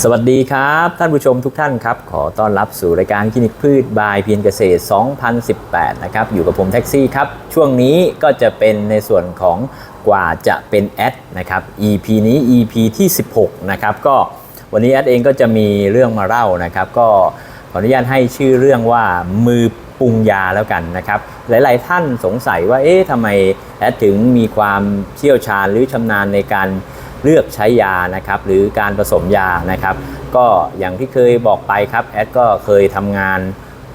สวัสดีครับ ท่านผู้ชมทุกท่านครับ ขอต้อนรับสู่รายการคลินิกพืชบายเพียรเกษตร 2018 นะครับ อยู่กับผมแท็กซี่ครับ ช่วงนี้ก็จะเป็นในส่วนของกว่าจะเป็นแอดนะครับ EP นี้ EP ที่ 16 นะครับ ก็วันนี้แอดเองก็จะมีเรื่องมาเล่านะครับ ก็ขออนุญาตให้ชื่อเรื่องว่ามือปรุงยาแล้วกันนะครับ หลาย ๆ ท่านสงสัยว่าเอ๊ะทำไมแอดถึงมีความเชี่ยวชาญหรือชำนาญในการ เลือกใช้ยานะครับหรือการผสมยานะครับ ก็อย่างที่เคยบอกไปครับแอดก็เคยทำงาน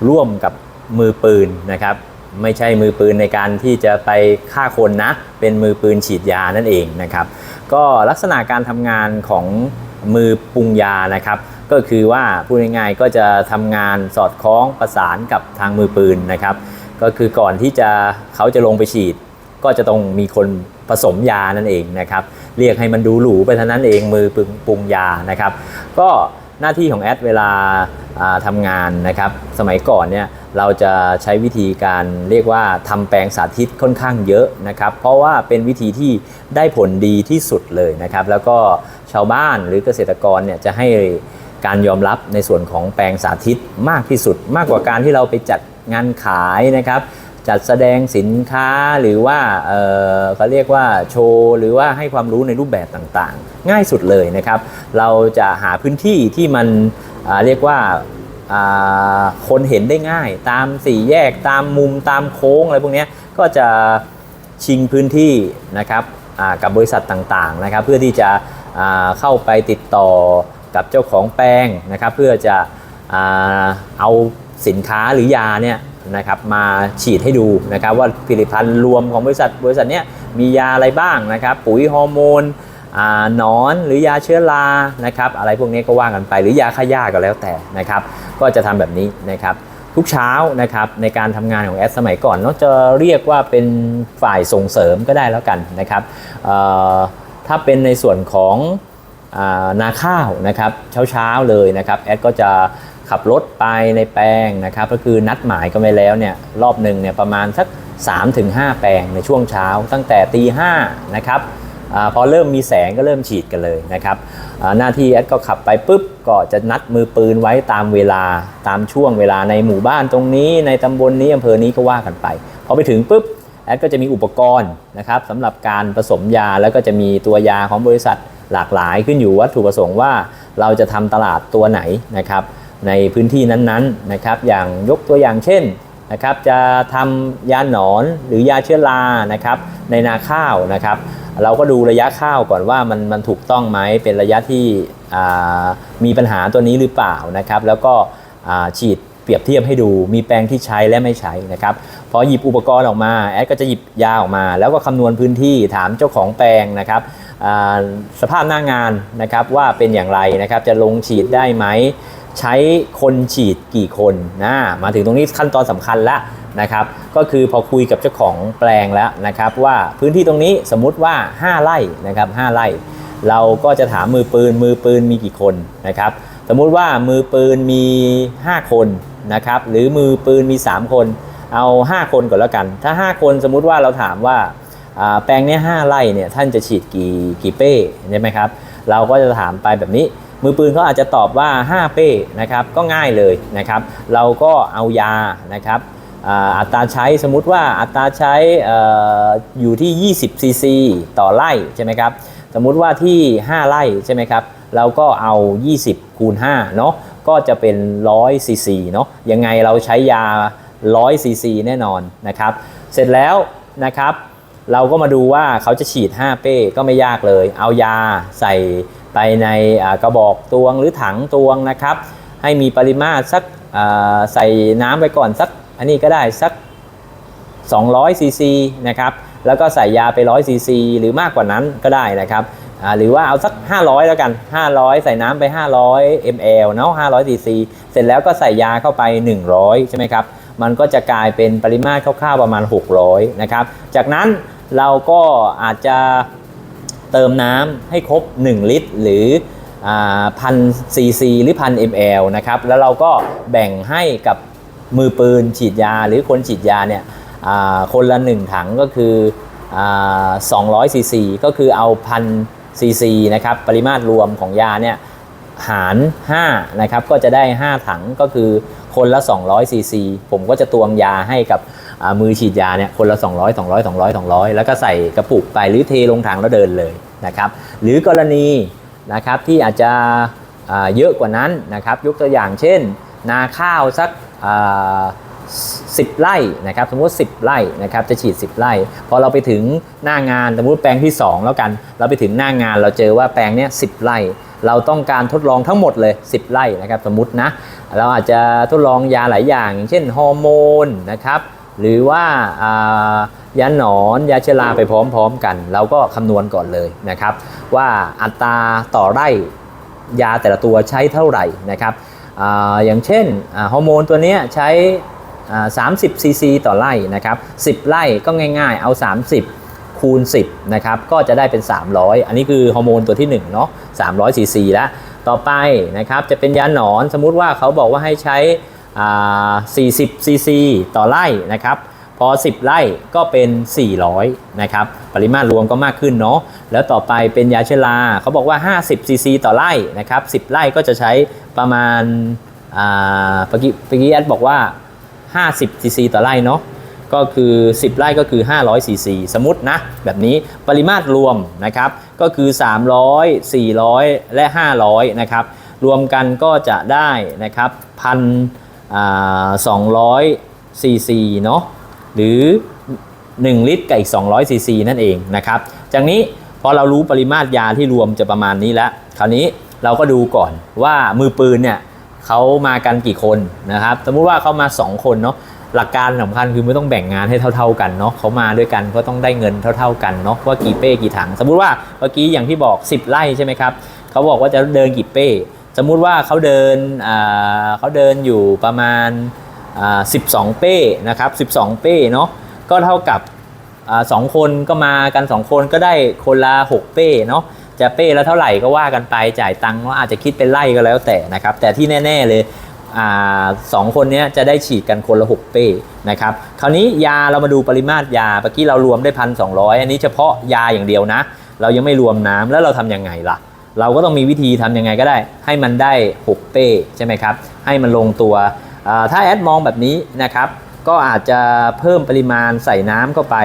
ร่วมกับมือปืนนะครับไม่ใช่มือปืนในการที่จะไปฆ่าคนนะ เป็นมือปืนฉีดยานั่นเองนะครับ ก็ลักษณะการทำงานของมือปรุงยานะครับ ก็คือว่าพูดง่ายๆก็จะทำงานสอดคล้องประสานกับทางมือปืนนะครับ ก็คือก่อนที่จะเขาจะลงไปฉีด ก็จะต้องมีคนผสมยานั่นเองนะครับ เรียกให้มันดูหรูไปเท่านั้นเองมือปรุงปรุงยานะครับ ก็หน้าที่ของแอดเวลาอ่าทำงานนะครับ สมัยก่อนเนี่ยเราจะใช้วิธีการเรียกว่าทำแปลงสาธิตค่อนข้างเยอะนะครับ เพราะว่าเป็นวิธีที่ได้ผลดีที่สุดเลยนะครับ แล้วก็ชาวบ้านหรือเกษตรกรเนี่ยจะให้การยอมรับในส่วนของแปลงสาธิตมากที่สุด มากกว่าการที่เราไปจัดงานขายนะครับ จัดแสดงสินค้าหรือว่าเออเขาเรียกว่าโชว์หรือว่าให้ความรู้ในรูปแบบต่างๆ ง่ายสุดเลยนะครับ เราจะหาพื้นที่ที่มันเรียกว่าคนเห็นได้ง่าย ตามสี่แยกตามมุมตามโค้งอะไรพวกนี้ก็จะชิงพื้นที่นะครับกับบริษัทต่างๆนะครับ เพื่อที่จะเข้าไปติดต่อกับเจ้าของแปลงนะครับ เพื่อจะอเอาสินค้าหรือยาเนี่ย นะครับมาฉีดให้ดูนะครับว่าผลิตภัณฑ์รวมของบริษัทบริษัทเนี้ยมียาอะไรบ้างนะครับปุ๋ยฮอร์โมนอ่าหนอนหรือยาเชื้อรานะครับอะไรพวกนี้ก็ว่ากันไปหรือยาฆ่าหญ้าก็แล้วแต่นะครับก็จะทำแบบนี้นะครับทุกเช้านะครับในการทำงานของแอดสมัยก่อนเนาจะเรียกว่าเป็นฝ่ายส่งเสริมก็ได้แล้วกันนะครับถ้าเป็นในส่วนของอนาข้าวนะครับเช้าๆเลยนะครับแอดก็จะ ขับรถไปในแปลงนะครับก็คือนัดหมายกันไปแล้วเนี่ยรอบหนึ่งเนี่ยประมาณสัก 3-5 แปลงในช่วงเช้าตั้งแต่ตีห้านะครับอาพอเริ่มมีแสงก็เริ่มฉีดกันเลยนะครับอ่าหน้าที่แอดก็ขับไปปุ๊บก็จะนัดมือปืนไว้ตามเวลาตามช่วงเวลาในหมู่บ้านตรงนี้ในตำบลนี้อำเภอนี้ก็ว่ากันไปพอไปถึงปุ๊บแอดก็จะมีอุปกรณ์นะครับสำหรับการผสมยาแล้วก็จะมีตัวยาของบริษัทหลากหลายขึ้นอยู่วัตถุประสงค์ว่า เราจะทำตลาดตัวไหนนะครับ ในพื้นที่นั้นๆนะครับอย่างยกตัวอย่างเช่นนะครับจะทำยาหนอนหรือยาเชื้อรานะครับในนาข้าวนะครับเราก็ดูระยะข้าวก่อนว่ามันมันถูกต้องไหมเป็นระยะที่มีปัญหาตัวนี้หรือเปล่านะครับแล้วก็ฉีดเปรียบเทียบให้ดูมีแปลงที่ใช้และไม่ใช้นะครับพอหยิบอุปกรณ์ออกมาแอดก็จะหยิบยาออกมา แล้วก็คำนวณพื้นที่ถามเจ้าของแปลงนะครับสภาพหน้างานนะครับว่าเป็นอย่างไรนะครับจะลงฉีดได้ไหม ใช้คนฉีดกี่คนนะมาถึงตรงนี้ขั้นตอนสำคัญแล้วนะครับ ก็คือพอคุยกับเจ้าของแปลงแล้วนะครับ ว่าพื้นที่ตรงนี้สมมุติว่า 5 ไร่นะครับ5ไร่ เราก็จะถามมือปืนมือปืนมีกี่คนนะครับ สมมุติว่ามือปืนมี 5 คนนะครับหรือมือปืนมี 3 คน เอา 5 คนก่อนแล้วกัน ถ้า 5 คนสมมุติว่าเราถามว่าแปลงเนี้ย5ไร่เนี่ยท่านจะฉีดกี่กี่เป้ใช่ไหมครับเราก็จะถามไปแบบนี้ มือปืนเขาอาจจะตอบว่า 5 เป้นะครับก็ง่ายเลยนะครับ เราก็เอายานะครับอัตราใช้สมมุติว่าอัตราใช้อออยู่ที่ 20 ซีซีต่อไร่ใช่ไหมครับสมมุติว่าที่ 5 ไร่ใช่ไหมครับเราก็เอา 20 คูณ5เนาะก็จะเป็น 100 ซีซีเนาะยังไงเราใช้ยา 100 ซีซีแน่นอนนะครับ เสร็จแล้วนะครับ เราก็มาดูว่าเขาจะฉีด 5 เป้ก็ไม่ยากเลย เอายาใส่ ไปในกระบอกตวงหรือถังตวงนะครับ ให้มีปริมาตรสักใส่น้ำไปก่อนสัก อันนี้ก็ได้สัก 200ซีซีนะครับแล้วก็ใส่ยาไป100ซีซีหรือมากกว่านั้นก็ได้นะครับหรือว่าเอาสัก 500 แล้วกัน 500 ใส่น้ำไป 500 ml เนาะ500ซีซีเสร็จแล้วก็ใส่ยาเข้าไป 100 ใช่ไหมครับ มันก็จะกลายเป็นปริมาตรคร่าวๆประมาณ 600 นะครับ จากนั้นเราก็อาจจะ เติมน้ำให้ครบ 1 ลิตร หรือพันซีซีหรือพัน ml นะครับแล้วเราก็แบ่งให้กับมือปืนฉีดยาหรือคนฉีดยาเนี่ยคนละ 1 ถังก็คืออา200ซีซีก็คือเอาพันซีซีนะครับปริมาตรรวมของยาเนี่ยหาร5นะครับก็จะได้ 5 ถังก็คือคนละ 200ซีซีผมก็จะตวงยาให้กับ มือฉีดยาเนี่ยคนละ 200 200 200 200 แล้วก็ใส่กระปุกไปหรือเทลงถังแล้วเดินเลยนะครับหรือกรณีนะครับที่อาจจะเยอะกว่านั้นนะครับยกตัวอย่างเช่น นาข้าวสักอ่า10ไร่นะครับสมมติ 10 ไร่นะครับจะฉีด 10 ไร่พอเราไปถึงหน้างานสมมติแปลงที่ 2 แล้วกัน เราไปถึงหน้างานเราเจอว่าแปลงเนี้ย10ไร่ เราต้องการทดลองทั้งหมดเลย 10 ไร่นะครับสมมตินะเราอาจจะทดลองยาหลายอย่าง เช่นฮอร์โมนนะครับ หรือว่าายาหนอนยาเชื้อราไปพร้อมๆกัน เราก็คำนวณก่อนเลยนะครับ ว่าอัตราต่อไร่ยาแต่ละตัวใช้เท่าไหร่นะครับออย่างเช่นฮอร์โมนตัวนี้ใช้30ซีซีต่อไร่นะครับ10 ไร่ก็ง่ายๆ เอา 30 คูณ 10นะครับก็จะได้เป็น 300 อันนี้คือฮอร์โมนตัวที่1เนาะ300ซีซีแล้วต่อไปนะครับจะเป็นยาหนอนสมมุติว่าเขาบอกว่าให้ใช้ 40ซีซีต่อไร่นะครับพอ 10 ไร่ก็เป็น 400 นะครับ ปริมาตรรวมก็มากขึ้นเนาะ แล้วต่อไปเป็นยาเชื้อราเขาบอกว่า 50ซีซีต่อไร่นะครับ 10 ไร่ก็จะใช้ประมาณอ่าเมื่อกี้เมื่อกี้แอดบอกว่า 50ซีซีต่อไร่เนาะ ก็คือ 10 ไร่ก็คือ 500ซีซีสมมตินะ แบบนี้ปริมาตรรวมนะครับ ก็คือ 300 400 และ 500 นะครับ รวมกันก็จะได้นะครับพันส องร้อยซีซีเนาะหรือ 1 ลิตรกับอีก 200ซีซีนั่นเองนะครับจากนี้พอเรารู้ปริมาตรยาที่รวมจะประมาณนี้แล้ว คราวนี้เราก็ดูก่อนว่ามือปืนเนี่ยเขามากันกี่คนนะครับ สมมุติว่าเขามา 2 คนเนาะหลักการสำคัญคือไม่ต้องแบ่งงานให้เท่า ๆกันเนาะเขามาด้วยกันก็ต้องได้เงินเท่า ๆกันเนาะว่ากี่เป้กี่ถัง สมมุติว่าเมื่อกี้อย่างที่บอก 10 ไร่ใช่ไหมครับเขาบอกว่าจะเดินกี่เป้ สมมุติว่าเขาเดินเขาเดินอยู่ประมาณ 12 เป้นะครับ 12 เป้เนาะก็เท่ากับอสองคนก็มากัน 2 คนก็ได้คนละ 6 เป้เนาะจะเป้แล้วเท่าไหร่ก็ว่ากันไปจ่ายตังค์ว่าอาจจะคิดเป็นไล่ก็แล้วแต่นะครับ แต่ที่แน่ ๆเลยอสองคนนี้จะได้ฉีดกันคนละ 6 เป้นะครับคราวนี้ยาเรามาดูปริมาตรยาเมื่อกี้เรารวมได้พันสองอันนี้เฉพาะยาอย่างเดียวนะ เรายังไม่รวมน้ำแล้วเราทำยังไงล่ะ เราก็ต้องมีวิธีทำยังไงก็ได้ ให้มันได้ 6 เป้ใช่ไหมครับ ให้มันลงตัว ถ้าแอดมองแบบนี้นะครับ ก็อาจจะเพิ่มปริมาณใส่น้ำเข้าไป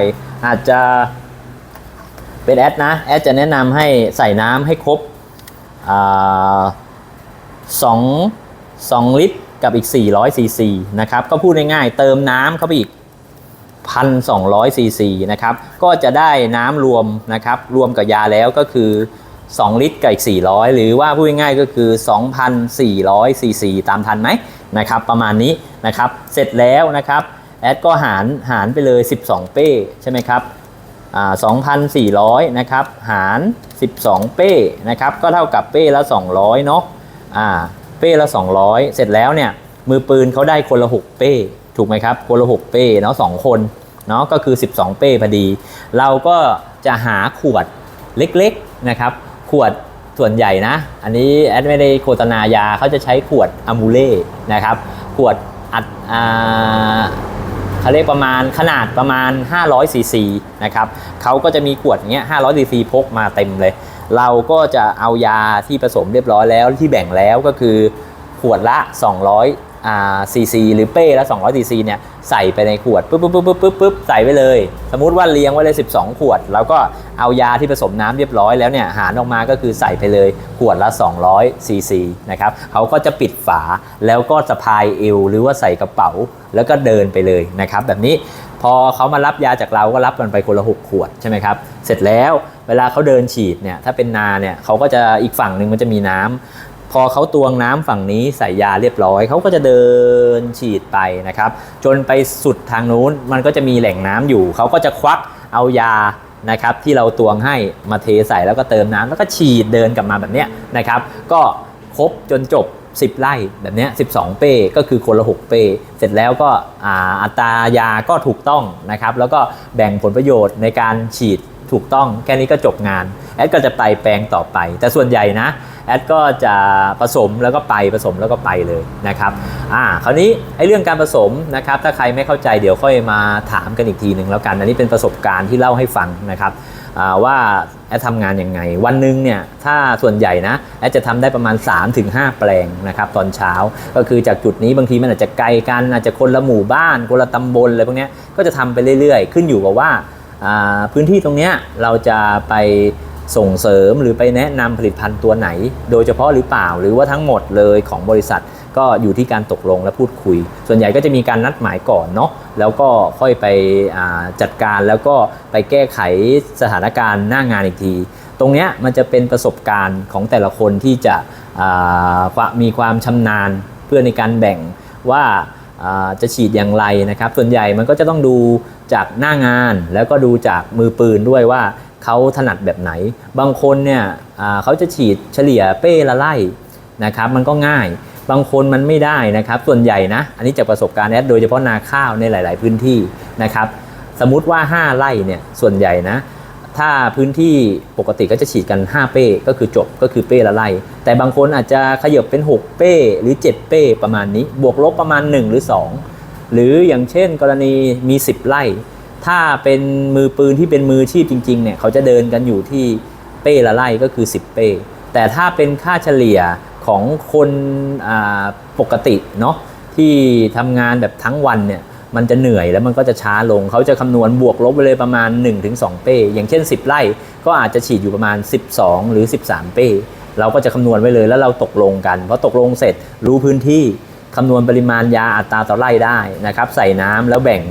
อาจจะเป็นแอดนะ แอดจะแนะนำให้ใส่น้ำให้ครบสองสองลิตรกับอีก 400ซีซีนะครับ ก็พูดง่ายๆเติมน้ำเข้าไปอีก 1,200ซีซีนะครับ ก็จะได้น้ำรวมนะครับ รวมกับยาแล้วก็คือ 2 ลิตรกับอีก 400 หรือว่าพูดง่ายๆก็คือ 2,400ซีซีตามทันไหมนะครับประมาณนี้นะครับเสร็จแล้วนะครับแอดก็หารหารไปเลย 12 เป้ใช่ไหมครับอ่า2,400 นะครับ หาร 12 เป้นะครับ ก็เท่ากับเป้ละ 200 เนาะอ่า เป้ละ 200 เสร็จแล้วเนี่ย มือปืนเขาได้คนละ 6 เป้ ถูกไหมครับ คนละ 6 เป้เนาะ2คน เนาะก็คือ 12 เป้พอดี เราก็จะหาขวดเล็กๆ นะครับ ขวดส่วนใหญ่นะ อันนี้แอดไม่ได้โฆษณายาเขาจะใช้ขวดอะมูเล่นะครับ ขวดอัดอ่าเขาเรียกประมาณขนาดประมาณ 500ซีซีนะครับเขาก็จะมีขวดเงี้ย500ซีซีพกมาเต็มเลย เราก็จะเอายาที่ผสมเรียบร้อยแล้วที่แบ่งแล้วก็คือขวดละ 200อ่า ซีซีหรือเป้ละ200ซีซีเนี่ยใส่ไปในขวดปุ๊บปุ๊บปุ๊บปุ๊บปุ๊บปุ๊บใส่ไปเลย สมมุติว่าเลี้ยงไว้เลย 12 ขวด แล้วก็เอายาที่ผสมน้ำเรียบร้อยแล้วเนี่ยหารออกมาก็คือใส่ไปเลยขวดละ 200ซีซีนะครับเขาก็จะปิดฝาแล้วก็สะพายเอวหรือว่าใส่กระเป๋าแล้วก็เดินไปเลยนะครับแบบนี้พอเขามารับยาจากเราก็รับกันไปคนละ 6 ขวดใช่ไหมครับเสร็จแล้วเวลาเขาเดินฉีดเนี่ยถ้าเป็นนาเนี่ยเขาก็จะอีกฝั่งหนึ่งมันจะมีน้ำ พอเขาตวงน้ำฝั่งนี้ใส่ยาเรียบร้อย เขาก็จะเดินฉีดไปนะครับ จนไปสุดทางนู้นมันก็จะมีแหล่งน้ำอยู่ เขาก็จะควักเอายานะครับที่เราตวงให้มาเทใส่แล้วก็เติมน้ำแล้วก็ฉีดเดินกลับมาแบบนี้นะครับ ก็ครบจนจบ 10 ไร่แบบนี้12 เป้ก็คือคนละ 6 เป้ เสร็จแล้วก็ออัตรายาก็ถูกต้องนะครับ แล้วก็แบ่งผลประโยชน์ในการฉีดถูกต้อง แค่นี้ก็จบงาน แอดก็จะไปแปลงต่อไป แต่ส่วนใหญ่นะ แอดก็จะผสมแล้วก็ไปผสมแล้วก็ไปเลยนะครับอ่าคราวนี้ไอ้เรื่องการผสมนะครับถ้าใครไม่เข้าใจเดี๋ยวค่อยมาถามกันอีกทีหนึ่งแล้วกันอันนี้เป็นประสบการณ์ที่เล่าให้ฟังนะครับว่าแอดทำงานยังไง วันหนึ่งเนี่ยถ้าส่วนใหญ่นะแอดจะทำได้ประมาณ 3-5 แปลงนะครับตอนเช้าก็คือจากจุดนี้บางทีมันอาจจะไกลกันอาจจะคนละหมู่บ้านคนละตำบลอะไรพวกนี้ก็จะทำไปเรื่อยๆ ขึ้นอยู่กับว่าอ่าพื้นที่ตรงเนี้ยเราจะไป ส่งเสริมหรือไปแนะนำผลิตภัณฑ์ตัวไหน โดยเฉพาะหรือเปล่า หรือว่าทั้งหมดเลยของบริษัทก็อยู่ที่การตกลงและพูดคุย ส่วนใหญ่ก็จะมีการนัดหมายก่อนเนาะแล้วก็ค่อยไปจัดการแล้วก็ไปแก้ไขสถานการณ์หน้างานอีกที ตรงเนี้ยมันจะเป็นประสบการณ์ของแต่ละคนที่จะมีความชำนาญเพื่อในการแบ่งว่าจะฉีดอย่างไรนะครับ ส่วนใหญ่มันก็จะต้องดูจากหน้างานแล้วก็ดูจากมือปืนด้วยว่า เขาถนัดแบบไหน บางคนเนี่ยเขาจะฉีดเฉลี่ยเป้ละไล่นะครับมันก็ง่าย บางคนมันไม่ได้นะครับ ส่วนใหญ่นะ อันนี้จากประสบการณ์แอดโดยเฉพาะนาข้าวในหลาย ๆ พื้นที่นะครับ สมมุติว่า 5 ไร่เนี่ยส่วนใหญ่นะ ถ้าพื้นที่ปกติก็จะฉีดกัน 5 เป้ก็คือจบก็คือเป้ละไร่แต่บางคนอาจจะขยับเป็น 6 เป้หรือ 7 เป้ประมาณนี้ บวกลบประมาณ 1 หรือ 2 หรืออย่างเช่น กรณีมี 10 ไร่ ถ้าเป็นมือปืนที่เป็นมือชีพจริงๆเนี่ยเขาจะเดินกันอยู่ที่เป้ละไร่ก็คือ 10 เป้ แต่ถ้าเป็นค่าเฉลี่ยของคนปกติเนาะที่ทำงานแบบทั้งวันเนี่ยมันจะเหนื่อยแล้วมันก็จะช้าลง เขาจะคำนวณบวกลบไปเลยประมาณ 1-2 เป้ อย่างเช่น 10 ไร่ก็อาจจะฉีดอยู่ประมาณ 12 หรือ 13 เป้ เราก็จะคำนวณไว้เลยแล้วเราตกลงกันพอตกลงเสร็จรู้พื้นที่คำนวณปริมาณยาอัตราต่อไร่ได้นะครับ ใส่น้ำแล้วแบ่ง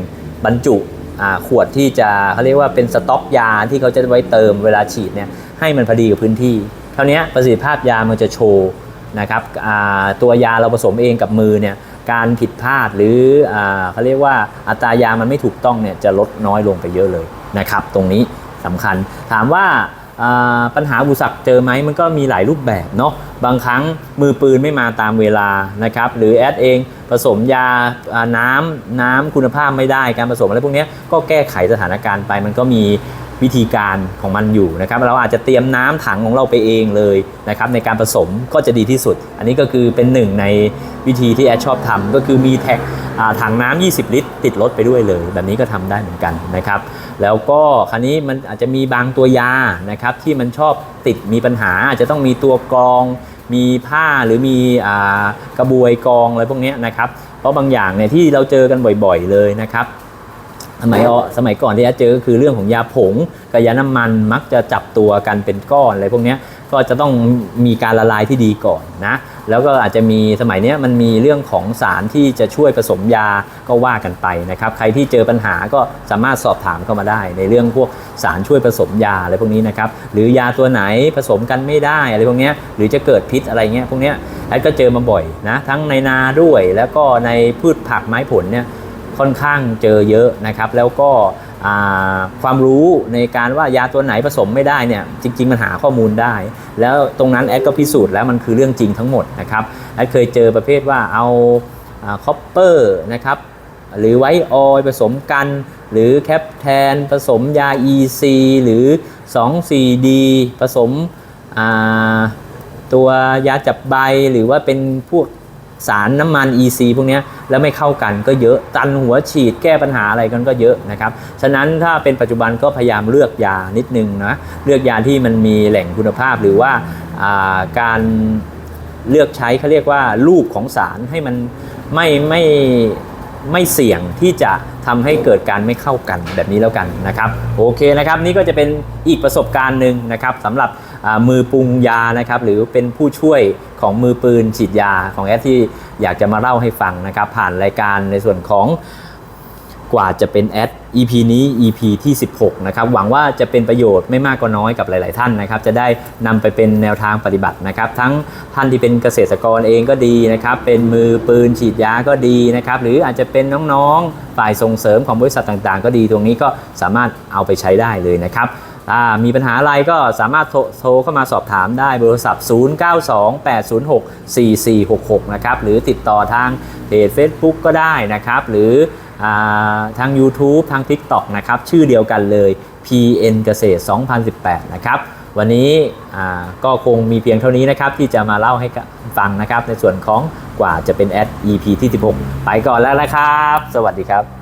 บรรจุ ขวดที่จะเขาเรียกว่าเป็นสต็อกยาที่เขาจะไว้เติมเวลาฉีดเนี่ยให้มันพอดีกับพื้นที่ เท่านี้ประสิทธิภาพยามันจะโชว์นะครับตัวยาเราผสมเองกับมือเนี่ยการผิดพลาดหรืออเขาเรียกว่าอัตรายามันไม่ถูกต้องเนี่ยจะลดน้อยลงไปเยอะเลยนะครับ ตรงนี้สำคัญถามว่า ปัญหาอุปสรรคเจอไหมมันก็มีหลายรูปแบบเนาะบางครั้งมือปืนไม่มาตามเวลานะครับหรือแอดเองผสมยาน้ำน้ำน้ำคุณภาพไม่ได้การผสมอะไรพวกนี้ก็แก้ไขสถานการณ์ไปมันก็มี วิธีการของมันอยู่นะครับ เราอาจจะเตรียมน้ำถังของเราไปเองเลยนะครับในการผสมก็จะดีที่สุด อันนี้ก็คือเป็นหนึ่งในวิธีที่แอดชอบทำก็คือมีแท็กถังน้ำ20 ลิตร ติดรถไปด้วยเลย แบบนี้ก็ทำได้เหมือนกันนะครับ แล้วก็คราวนี้มันอาจจะมีบางตัวยานะครับที่มันชอบติดมีปัญหา อาจจะต้องมีตัวกรองมีผ้าหรือมีอกระบวยกรองอะไรพวกนี้นะครับ เพราะบางอย่างเนี่ยที่เราเจอกันบ่อยๆเลยนะครับ สมัยอ่อสมัยก่อนที่แอดเจอก็คือเรื่องของยาผงกับยาน้ำมันมักจะจับตัวกันเป็นก้อนอะไรพวกเนี้ยก็จะต้องมีการละลายที่ดีก่อนนะแล้วก็อาจจะมีสมัยเนี้ยมันมีเรื่องของสารที่จะช่วยผสมยาก็ว่ากันไปนะครับใครที่เจอปัญหาก็สามารถสอบถามเข้ามาได้ ในเรื่องพวกสารช่วยผสมยาอะไรพวกนี้นะครับหรือยาตัวไหนผสมกันไม่ได้อะไรพวกเนี้ยหรือจะเกิดพิษอะไรเงี้ยพวกเนี้ยแอดก็เจอมาบ่อยนะทั้งในนาด้วยแล้วก็ในพืชผักไม้ผลเนี่ย ค่อนข้างเจอเยอะนะครับ แล้วก็ความรู้ในการว่ายาตัวไหนผสมไม่ได้เนี่ยจริง ๆ มันหาข้อมูลได้ แล้วตรงนั้นแอดก็พิสูจน์แล้วมันคือเรื่องจริงทั้งหมดนะครับแอดเคยเจอประเภทว่าเอาคอปเปอร์นะครับหรือไวออยผสมกัน หรือแคปแทนผสมยา EC หรือ 2,4D ผสมตัวยาจับใบหรือว่าเป็นพวก สารน้ำมัน EC พวกนี้แล้วไม่เข้ากันก็เยอะตันหัวฉีดแก้ปัญหาอะไรกันก็เยอะนะครับฉะนั้นถ้าเป็นปัจจุบันก็พยายามเลือกยานิดนึงนะเลือกยาที่มันมีแหล่งคุณภาพหรือว่าาการเลือกใช้เขาเรียกว่ารูปของสารให้มันไม่ไม่ไม่เสี่ยงที่จะทำให้เกิดการไม่เข้ากันแบบนี้แล้วกันนะครับโอเคนะครับนี่ก็จะเป็นอีกประสบการณ์หนึ่งนะครับสำหรับ มือปรุงยานะครับหรือเป็นผู้ช่วยของมือปืนฉีดยาของแอดที่อยากจะมาเล่าให้ฟังนะครับ ผ่านรายการในส่วนของกว่าจะเป็นแอด EP นี้ EP ที่ 16 นะครับ หวังว่าจะเป็นประโยชน์ไม่มากก็น้อยกับหลาย ๆ ท่านนะครับ จะได้นำไปเป็นแนวทางปฏิบัตินะครับ ทั้งท่านที่เป็นเกษตรกรเองก็ดีนะครับ เป็นมือปืนฉีดยาก็ดีนะครับ หรืออาจจะเป็นน้อง ๆ ฝ่ายส่งเสริมของบริษัทต่าง ๆ ก็ดี ตรงนี้ก็สามารถเอาไปใช้ได้เลยนะครับ มีปัญหาอะไรก็สามารถโทรเข้ามาสอบถามได้เบอร์โทรศัพท์ 0928064466 นะครับ หรือติดต่อทางเพจ Facebook ก็ได้นะครับ หรืออทาง YouTube ทาง TikTok นะครับ ชื่อเดียวกันเลย PN เกษตร 2018 นะครับ วันนี้ก็คงมีเพียงเท่านี้นะครับ ที่จะมาเล่าให้ฟังนะครับ ในส่วนของกว่าจะเป็นแอด EP ที่ 16 ไปก่อนแล้วนะครับ สวัสดีครับ